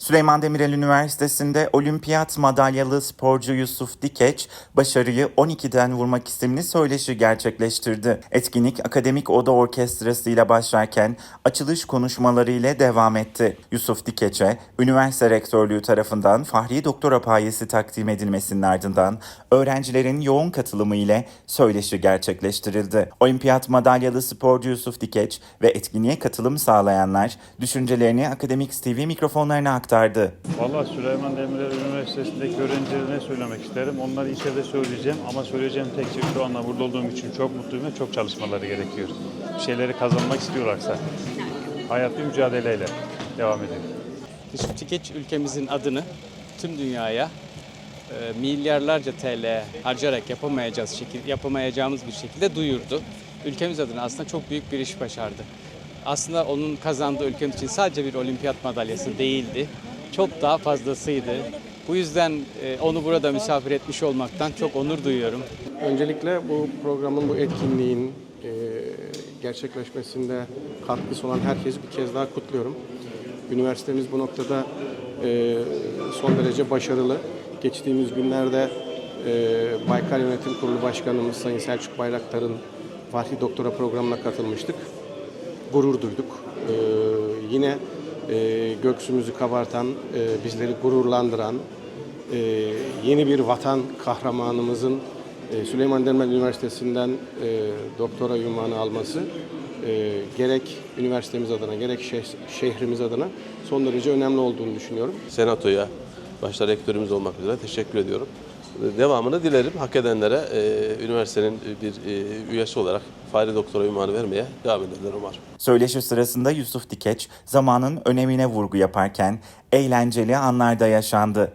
Süleyman Demirel Üniversitesi'nde olimpiyat madalyalı sporcu Yusuf Dikeç, başarıyı 12'den vurmak isimli söyleşi gerçekleştirdi. Etkinlik Akademik Oda Orkestrası ile başlarken açılış konuşmaları ile devam etti. Yusuf Dikeç'e üniversite rektörlüğü tarafından Fahri Doktora payesi takdim edilmesinin ardından öğrencilerin yoğun katılımı ile söyleşi gerçekleştirildi. Olimpiyat madalyalı sporcu Yusuf Dikeç ve etkinliğe katılım sağlayanlar düşüncelerini Akademik TV mikrofonlarına aktardı. Valla Süleyman Demirel Üniversitesi'ndeki öğrencilere ne söylemek isterim? Onları içeride söyleyeceğim ama söyleyeceğim tek şey şu anda burada olduğum için çok mutluyum ve çok çalışmaları gerekiyor. Bir şeyleri kazanmak istiyorlarsa. Hayat bir mücadeleyle devam ediyor. Yusuf Tikeç ülkemizin adını tüm dünyaya e, milyarlarca TL harcayarak yapamayacağız şekil, yapamayacağımız bir şekilde duyurdu. Ülkemiz adına aslında çok büyük bir iş başardı. Aslında onun kazandığı ülkemiz için sadece bir olimpiyat madalyası değildi. Çok daha fazlasıydı. Bu yüzden e, onu burada misafir etmiş olmaktan çok onur duyuyorum. Öncelikle bu programın, bu etkinliğin e, gerçekleşmesinde katkısı olan herkesi bir kez daha kutluyorum. Üniversitemiz bu noktada e, son derece başarılı. Geçtiğimiz günlerde Baykar Yönetim Kurulu Başkanımız Sayın Selçuk Bayraktar'ın Fatih Doktora programına katılmıştık. Gurur duyduk. E, yine e, göksümüzü kabartan, e, bizleri gururlandıran, e, yeni bir vatan kahramanımızın e, Süleyman Demirel Üniversitesi'nden e, doktora ünvanı alması e, gerek üniversitemiz adına gerek şeh- şehrimiz adına son derece önemli olduğunu düşünüyorum. Senatoya, başta rektörümüz olmak üzere teşekkür ediyorum. Devamını dilerim. Hak edenlere e, üniversitenin bir e, üyesi olarak Fahri Doktora ünvanı vermeye devam ederler umarım. Söyleşi sırasında Yusuf Dikeç zamanın önemine vurgu yaparken eğlenceli anlar da yaşandı.